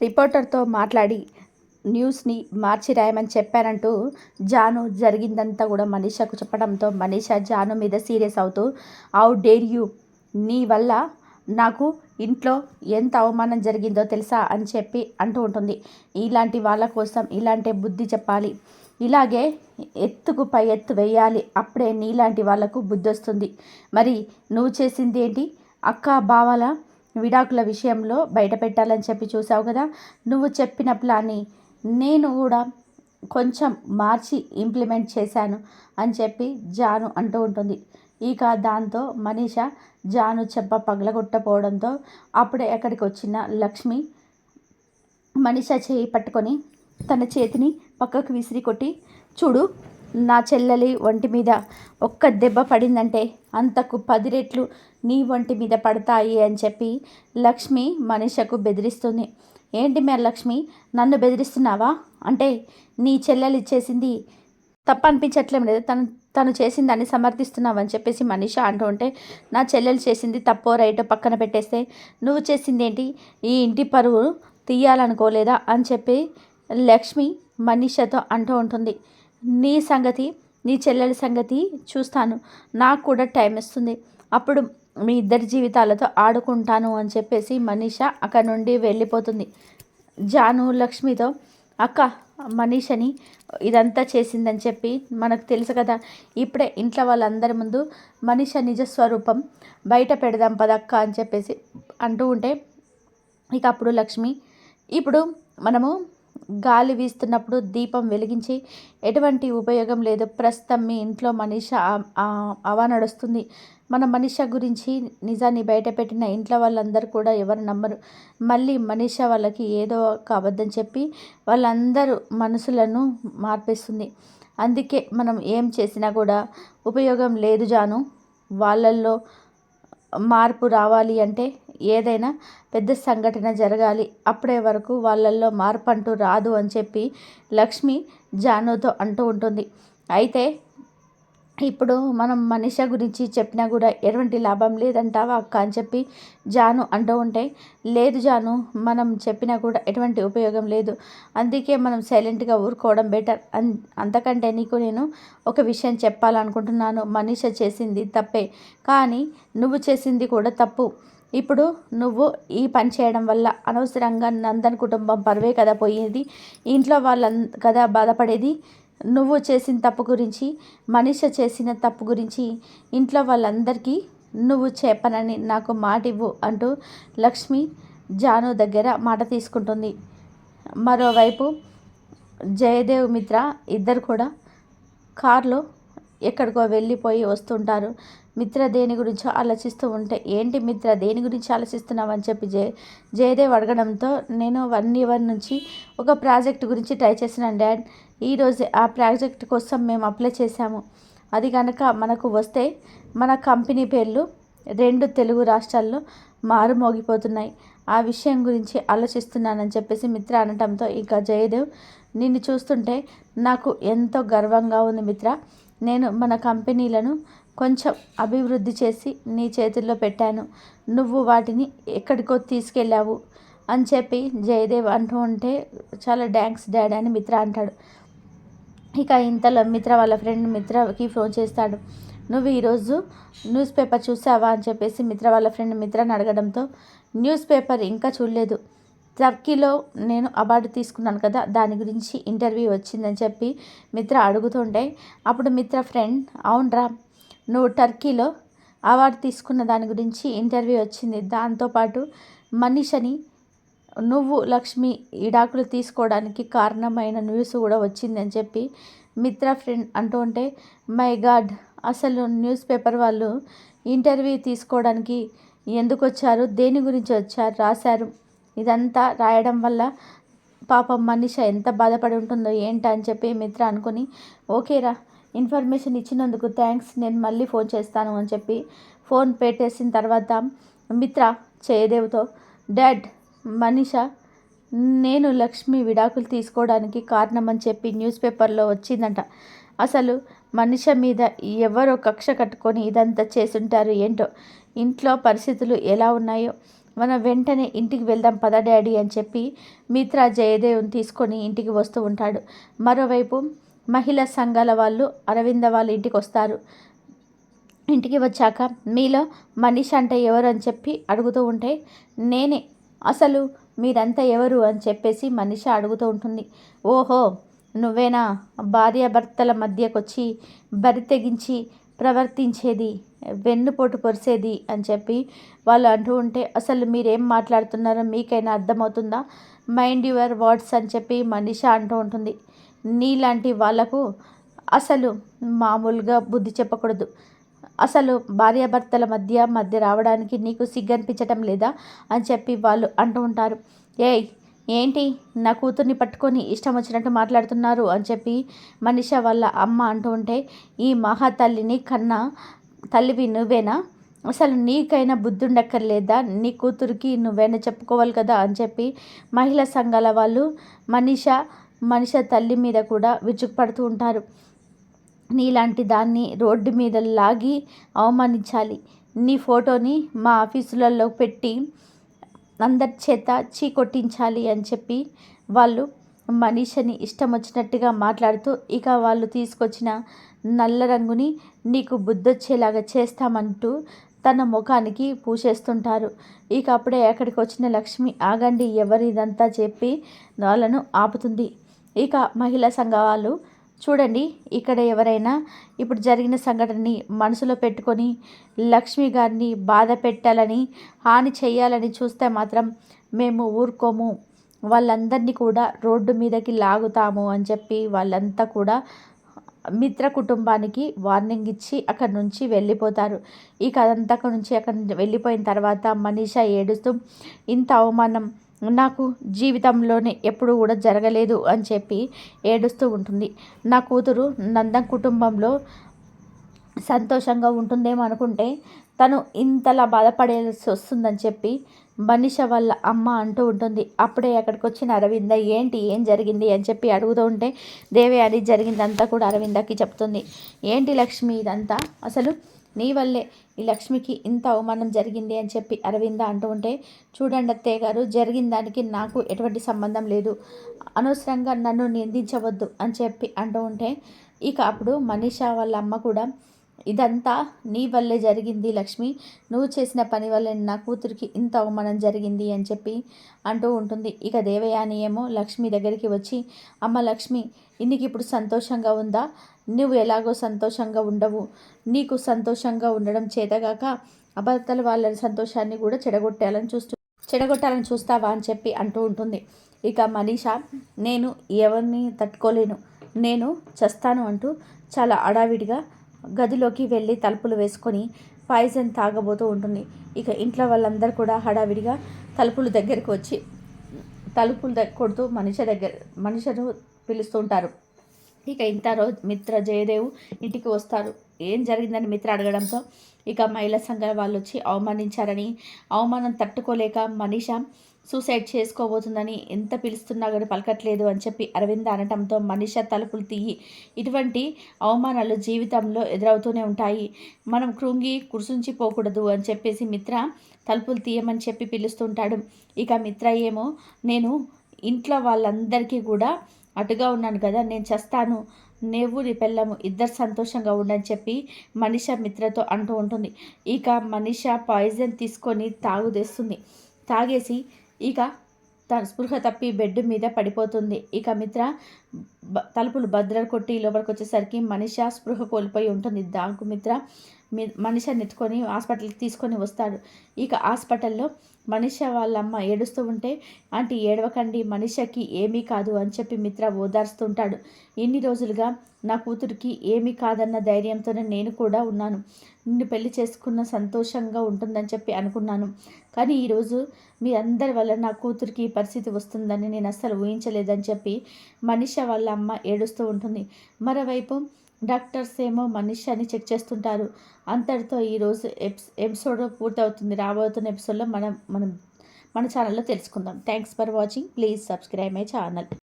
రిపోర్టర్తో మాట్లాడి న్యూస్ని మార్చి రాయమని చెప్పానంటూ జాను జరిగిందంతా కూడా మనీషాకు చెప్పడంతో మనీషా జాను మీద సీరియస్ అవుతూ హౌ డేర్ యూ నీ వల్ల నాకు ఇంట్లో ఎంత అవమానం జరిగిందో తెలుసా? అని చెప్పి అంటూ ఉంటుంది. ఇలాంటి వాళ్ళ కోసం ఇలాంటి బుద్ధి చెప్పాలి. ఇలాగే ఎత్తుకు పై ఎత్తు వేయాలి. అప్పుడే నీలాంటి వాళ్ళకు బుద్ధి వస్తుంది మరి నువ్వు చేసింది ఏంటి? అక్క బావల? విడాకుల విషయంలో బయట పెట్టాలని చెప్పి చూసావు కదా? నువ్వు చెప్పిన ప్లాన్ని నేను కూడా కొంచెం మార్చి ఇంప్లిమెంట్ చేశాను అని చెప్పి జాను అంటూ ఉంటుంది. ఇక దాంతో మనీష జాను చెప్ప పగలగొట్టపోవడంతో అప్పుడే అక్కడికి వచ్చిన లక్ష్మి మనీష చేయి పట్టుకొని తన చేతిని పక్కకు విసిరి కొట్టి చూడు నా చెల్లెలి ఒంటి మీద ఒక్క దెబ్బ పడిందంటే అంతకు పది రెట్లు నీ ఒంటి మీద పడతాయి అని చెప్పి లక్ష్మి మనిషకు బెదిరిస్తుంది. ఏంటి మేర లక్ష్మి? నన్ను బెదిరిస్తున్నావా? అంటే నీ చెల్లెలు ఇచ్చేసింది తప్ప అనిపించట్లేం లేదు తను తను చేసిందని సమర్థిస్తున్నావు అని చెప్పేసి మనిష అంటూ ఉంటే నా చెల్లెలు చేసింది తప్పో రైటో పక్కన పెట్టేస్తే నువ్వు చేసింది ఏంటి? ఈ ఇంటి పరువు తీయాలనుకోలేదా? అని చెప్పి లక్ష్మి మనీషతో అంటూ ఉంటుంది. నీ సంగతి నీ చెల్లెల సంగతి చూస్తాను. నాకు కూడా టైం ఇస్తుంది. అప్పుడు మీ ఇద్దరి జీవితాలతో ఆడుకుంటాను అని చెప్పేసి మనీష అక్కడ నుండి వెళ్ళిపోతుంది. జాను లక్ష్మితో అక్క మనీషని ఇదంతా చేసిందని చెప్పి మనకు తెలుసు కదా ఇప్పుడే ఇంట్లో వాళ్ళందరి ముందు మనీష నిజస్వరూపం బయట పెడదాం పదక్క అని చెప్పేసి అంటూ ఉంటే ఇక అప్పుడు లక్ష్మి ఇప్పుడు మనము గాలి వీస్తున్నప్పుడు దీపం వెలిగించి ఎటువంటి ఉపయోగం లేదు. ప్రస్తుతం మీ ఇంట్లో మనిష అవా నడుస్తుంది. మన మనిష గురించి నిజాన్ని బయటపెట్టిన ఇంట్లో వాళ్ళందరూ కూడా ఎవరు నమ్మరు. మళ్ళీ మనిష వాళ్ళకి ఏదో ఒక అబద్ధం చెప్పి వాళ్ళందరూ మనసులను మార్పిస్తుంది. అందుకే మనం ఏం చేసినా కూడా ఉపయోగం లేదు జాను. వాళ్ళల్లో మార్పు రావాలి అంటే ఏదైనా పెద్ద సంఘటన జరగాలి అప్పుడే వరకు వాళ్ళల్లో మార్పు అంటూ రాదు అని చెప్పి లక్ష్మి జానుతో అంటూ ఉంటుంది. అయితే ఇప్పుడు మనం మనిష గురించి చెప్పినా కూడా ఎటువంటి లాభం లేదంటావా అక్క అని చెప్పి జాను అంటూ ఉంటే లేదు జాను మనం చెప్పినా కూడా ఎటువంటి ఉపయోగం లేదు. అందుకే మనం సైలెంట్గా ఊరుకోవడం బెటర్. అన్ అంతకంటే నీకు నేను ఒక విషయం చెప్పాలనుకుంటున్నాను. మనిష చేసింది తప్పే. కానీ నువ్వు చేసింది కూడా తప్పు. ఇప్పుడు నువ్వు ఈ పని చేయడం వల్ల అనవసరంగా నందన్ కుటుంబం పరువే కదా పోయేది. ఇంట్లో వాళ్ళ కదా బాధపడేది. నువ్వు చేసిన తప్పు గురించి మనిష చేసిన తప్పు గురించి ఇంట్లో వాళ్ళందరికీ నువ్వు చెప్పనని నాకు మాట ఇవ్వు అంటూ లక్ష్మి జాను దగ్గర మాట తీసుకుంటుంది. మరోవైపు జయదేవ్ మిత్ర ఇద్దరు కూడా కారులో ఎక్కడికో వెళ్ళిపోయి వస్తుంటారు. మిత్ర దేని గురించి ఆలోచిస్తూ ఉంటే ఏంటి మిత్ర దేని గురించి ఆలోచిస్తున్నావు? అని చెప్పి జయ జయదేవ్ అడగడంతో నేను వన్ ఇయర్ నుంచి ఒక ప్రాజెక్ట్ గురించి ట్రై చేసిన డాడ్. ఈరోజు ఆ ప్రాజెక్ట్ కోసం మేము అప్లై చేశాము. అది కనుక మనకు వస్తే మన కంపెనీ పేర్లు రెండు తెలుగు రాష్ట్రాల్లో మారుమోగిపోతున్నాయి. ఆ విషయం గురించి ఆలోచిస్తున్నానని చెప్పేసి మిత్ర అనటంతో ఇక జయదేవ్ నిన్ను చూస్తుంటే నాకు ఎంతో గర్వంగా ఉంది మిత్ర. నేను మన కంపెనీలను కొంచెం అభివృద్ధి చేసి నీ చేతుల్లో పెట్టాను. నువ్వు వాటిని ఎక్కడికో తీసుకెళ్ళావు అని చెప్పి జయదేవ్ అంటూ ఉంటే చాలా డ్యాంక్స్ డాడ్ అని మిత్ర అంటాడు. ఇక ఇంతలో మిత్ర వాళ్ళ ఫ్రెండ్ మిత్రకి ఫోన్ చేస్తాడు. నువ్వు ఈరోజు న్యూస్ పేపర్ చూసావా అని చెప్పేసి మిత్ర వాళ్ళ ఫ్రెండ్ మిత్రని అడగడంతో న్యూస్ పేపర్ ఇంకా చూడలేదు. టర్కీలో నేను అవార్డు తీసుకున్నాను కదా దాని గురించి ఇంటర్వ్యూ వచ్చిందని చెప్పి మిత్ర అడుగుతుంటే అప్పుడు మిత్ర ఫ్రెండ్ అవునరా నువ్వు టర్కీలో అవార్డు తీసుకున్న దాని గురించి ఇంటర్వ్యూ వచ్చింది. దాంతోపాటు మనీషని నువ్వు లక్ష్మి ఇడాకులు తీసుకోవడానికి కారణమైన న్యూస్ కూడా వచ్చిందని చెప్పి మిత్ర ఫ్రెండ్ అంటూ ఉంటే మై గాడ్ అసలు న్యూస్ పేపర్ వాళ్ళు ఇంటర్వ్యూ తీసుకోవడానికి ఎందుకు వచ్చారు? దేని గురించి వచ్చారు? రాశారు. ఇదంతా రాయడం వల్ల పాపం మనిషి ఎంత బాధపడి ఉంటుందో ఏంటని అని చెప్పి మిత్ర అనుకుని ఓకేరా ఇన్ఫర్మేషన్ ఇచ్చినందుకు థ్యాంక్స్ నేను మళ్ళీ ఫోన్ చేస్తాను అని చెప్పి ఫోన్ పెట్టేసిన తర్వాత మిత్ర జయదేవ్తో డాడ్ మనీష నేను లక్ష్మి విడాకులు తీసుకోవడానికి కారణం అని చెప్పి న్యూస్ పేపర్లో వచ్చిందంట. అసలు మనిషి మీద ఎవరో కక్ష కట్టుకొని ఇదంతా చేస్తుంటారు ఏంటో ఇంట్లో పరిస్థితులు ఎలా ఉన్నాయో మనం వెంటనే ఇంటికి వెళ్దాం పద డాడీ అని చెప్పి మిత్ర జయదేవ్ని తీసుకొని ఇంటికి వస్తూ ఉంటాడు. మరోవైపు మహిళా సంఘాల వాళ్ళు అరవింద వాళ్ళ ఇంటికి వస్తారు ఇంటికి వచ్చాక మీలో మనీష్ అంటే ఎవరు అని చెప్పి అడుగుతూ ఉంటే నేనే. అసలు మీరంతా ఎవరు అని చెప్పేసి మనిషి అడుగుతూ ఉంటుంది. ఓహో నువ్వేనా? భార్యాభర్తల మధ్యకొచ్చి బరి తెగించి ప్రవర్తించేది వెన్నుపోటు పొరిసేది అని చెప్పి వాళ్ళు అంటూ ఉంటే అసలు మీరేం మాట్లాడుతున్నారో మీకైనా అర్థమవుతుందా? మైండ్ యువర్ వర్డ్స్ అని చెప్పి మనిషా అంటూ ఉంటుంది. నీలాంటి వాళ్ళకు అసలు మామూలుగా బుద్ధి చెప్పకూడదు. అసలు భార్యాభర్తల మధ్య మధ్య రావడానికి నీకు సిగ్గనిపించటం లేదా అని చెప్పి వాళ్ళు అంటూ ఉంటారు. ఏయ్ ఏంటి? నా కూతుర్ని పట్టుకొని ఇష్టం వచ్చినట్టు మాట్లాడుతున్నారు అని చెప్పి మనిష వాళ్ళ అమ్మ అంటూ ఉంటే ఈ మహా తల్లిని కన్నా తల్లివి నువ్వేనా? అసలు నీకైనా బుద్ధి ఉండక్కర్లేదా నీ కూతురికి నువ్వైనా చెప్పుకోవాలి కదా అని చెప్పి మహిళా సంఘాల వాళ్ళు మనిష మనిషి తల్లి మీద కూడా విరుచుకుపడుతూ ఉంటారు. నీలాంటి దాన్ని రోడ్డు మీద లాగి అవమానించాలి. నీ ఫోటోని మా ఆఫీసులలో పెట్టి అందరి చేత చీ కొట్టించాలి అని చెప్పి వాళ్ళు మనీషని ఇష్టం వచ్చినట్టుగా మాట్లాడుతూ ఇక వాళ్ళు తీసుకొచ్చిన నల్ల రంగుని నీకు బుద్ధొచ్చేలాగా చేస్తామంటూ తన ముఖానికి పూసేస్తుంటారు. ఇక అప్పుడే అక్కడికి వచ్చిన లక్ష్మి ఆగండి ఎవరిదంతా చెప్పి వాళ్ళను ఆపుతుంది. ఇక మహిళా సంఘ వాళ్ళు చూడండి ఇక్కడ ఎవరైనా ఇప్పుడు జరిగిన సంఘటనని మనసులో పెట్టుకొని లక్ష్మి గారిని బాధ పెట్టాలని హాని చేయాలని చూస్తే మాత్రం మేము ఊరుకోము. వాళ్ళందరినీ కూడా రోడ్డు మీదకి లాగుతాము అని చెప్పి వాళ్ళంతా కూడా మిత్ర కుటుంబానికి వార్నింగ్ ఇచ్చి అక్కడి నుంచి వెళ్ళిపోతారు. ఈ కథంతా నుంచి అక్కడి వెళ్ళిపోయిన తర్వాత మనీషా ఏడుస్తూ ఇంత అవమానం నాకు జీవితంలోనే ఎప్పుడు కూడా జరగలేదు అని చెప్పి ఏడుస్తూ ఉంటుంది. నా కూతురు నందం కుటుంబంలో సంతోషంగా ఉంటుందేమో అనుకుంటే తను ఇంతలా బాధపడేసి వస్తుందని చెప్పి మనిష వాళ్ళ అమ్మ అంటూ ఉంటుంది. అప్పుడే అక్కడికి వచ్చిన అరవింద ఏంటి ఏం జరిగింది? అని చెప్పి అడుగుతూ ఉంటే దేవే అది జరిగిందంతా కూడా అరవిందకి చెప్తుంది. ఏంటి లక్ష్మి ఇదంతా? అసలు నీ వల్లే ఈ లక్ష్మికి ఇంత అవమానం జరిగింది అని చెప్పి అరవింద అంటూ ఉంటే చూడండి అత్తయ్య గారు జరిగిన దానికి నాకు ఎటువంటి సంబంధం లేదు. అనవసరంగా నన్ను నిందించవద్దు అని చెప్పి అంటూ ఉంటే ఇక అప్పుడు మనీషా వాళ్ళ అమ్మ కూడా ఇదంతా నీ వల్లే జరిగింది లక్ష్మి. నువ్వు చేసిన పని వల్లే నా కూతురికి ఇంత అవమానం జరిగింది అని చెప్పి అంటూ ఉంటుంది. ఇక దేవయాని ఏమో లక్ష్మి దగ్గరికి వచ్చి అమ్మ లక్ష్మి ఇన్నికి ఇప్పుడు సంతోషంగా ఉందా? నువ్వు ఎలాగో సంతోషంగా ఉండవు. నీకు సంతోషంగా ఉండడం చేతగాక అబద్ధతలు వాళ్ళ సంతోషాన్ని కూడా చెడగొట్టాలని చూస్తూ చెడగొట్టాలని చూస్తావా అని చెప్పి అంటూ ఉంటుంది. ఇక మనీష నేను ఎవరిని తట్టుకోలేను. నేను చస్తాను అంటూ చాలా అడావిడిగా గదిలోకి వెళ్ళి తలుపులు వేసుకొని పాయిజన్ తాగబోతూ ఉంటుంది. ఇక ఇంట్లో వాళ్ళందరూ కూడా హడావిడిగా తలుపులు దగ్గరికి వచ్చి తలుపులు కొడుతూ మనిషి దగ్గర మనిషిను పిలుస్తుంటారు. ఇక ఇంత రోజు మిత్ర జయదేవ్ ఇంటికి వస్తారు. ఏం జరిగిందని మిత్ర అడగడంతో ఇక మహిళా సంఘాల వాళ్ళు వచ్చి అవమానించారని అవమానం తట్టుకోలేక మనీష సూసైడ్ చేసుకోబోతుందని ఎంత పిలుస్తున్నా కానీ పలకట్లేదు అని చెప్పి అరవింద్ అనటంతో మనిష తలుపులు తీయి ఇటువంటి అవమానాలు జీవితంలో ఎదురవుతూనే ఉంటాయి. మనం కృంగి కురుసుంచిపోకూడదు అని చెప్పేసి మిత్ర తలుపులు తీయమని చెప్పి పిలుస్తుంటాడు. ఇక మిత్ర ఏమో నేను ఇంట్లో వాళ్ళందరికీ కూడా అటుగా ఉన్నాను కదా నేను చేస్తాను. నేవు నీ పెళ్ళము ఇద్దరు సంతోషంగా ఉండని చెప్పి మనిష మిత్రతో అంటూ ఉంటుంది. ఇక మనిష పాయిజన్ తీసుకొని తాగుదేస్తుంది. తాగేసి ఇక తన స్పృహ తప్పి బెడ్ మీద పడిపోతుంది. ఇక మిత్ర తలుపులు భద్ర కొట్టి లోపలికి వచ్చేసరికి మనిష స్పృహ కోల్పోయి ఉంటుంది. దానికి మిత్ర మనిష నెత్తుకొని హాస్పిటల్కి తీసుకొని వస్తాడు. ఇక హాస్పిటల్లో మనిష వాళ్ళమ్మ ఏడుస్తూ ఉంటే ఆంటీ ఏడవకండి మనిషకి ఏమీ కాదు అని చెప్పి మిత్ర ఓదార్స్తుంటాడు. ఇన్ని రోజులుగా నా కూతురికి ఏమీ కాదన్న ధైర్యంతోనే నేను కూడా ఉన్నాను. నిన్ను పెళ్ళి చేసుకున్న సంతోషంగా ఉంటుందని చెప్పి అనుకున్నాను. కానీ ఈరోజు మీ అందరి వల్ల నా కూతురికి పరిస్థితి వస్తుందని నేను అస్సలు ఊహించలేదని చెప్పి మనిష వాళ్ళ అమ్మ ఏడుస్తూ ఉంటుంది. మరోవైపు డాక్టర్స్ ఏమో మనిషి అని చెక్ చేస్తుంటారు. అంతటితో ఈరోజు ఎప్స్ ఎపిసోడ్ పూర్తవుతుంది. రాబోతున్న ఎపిసోడ్లో మనం మనం మన ఛానల్లో తెలుసుకుందాం. Thanks for watching. Please subscribe my channel.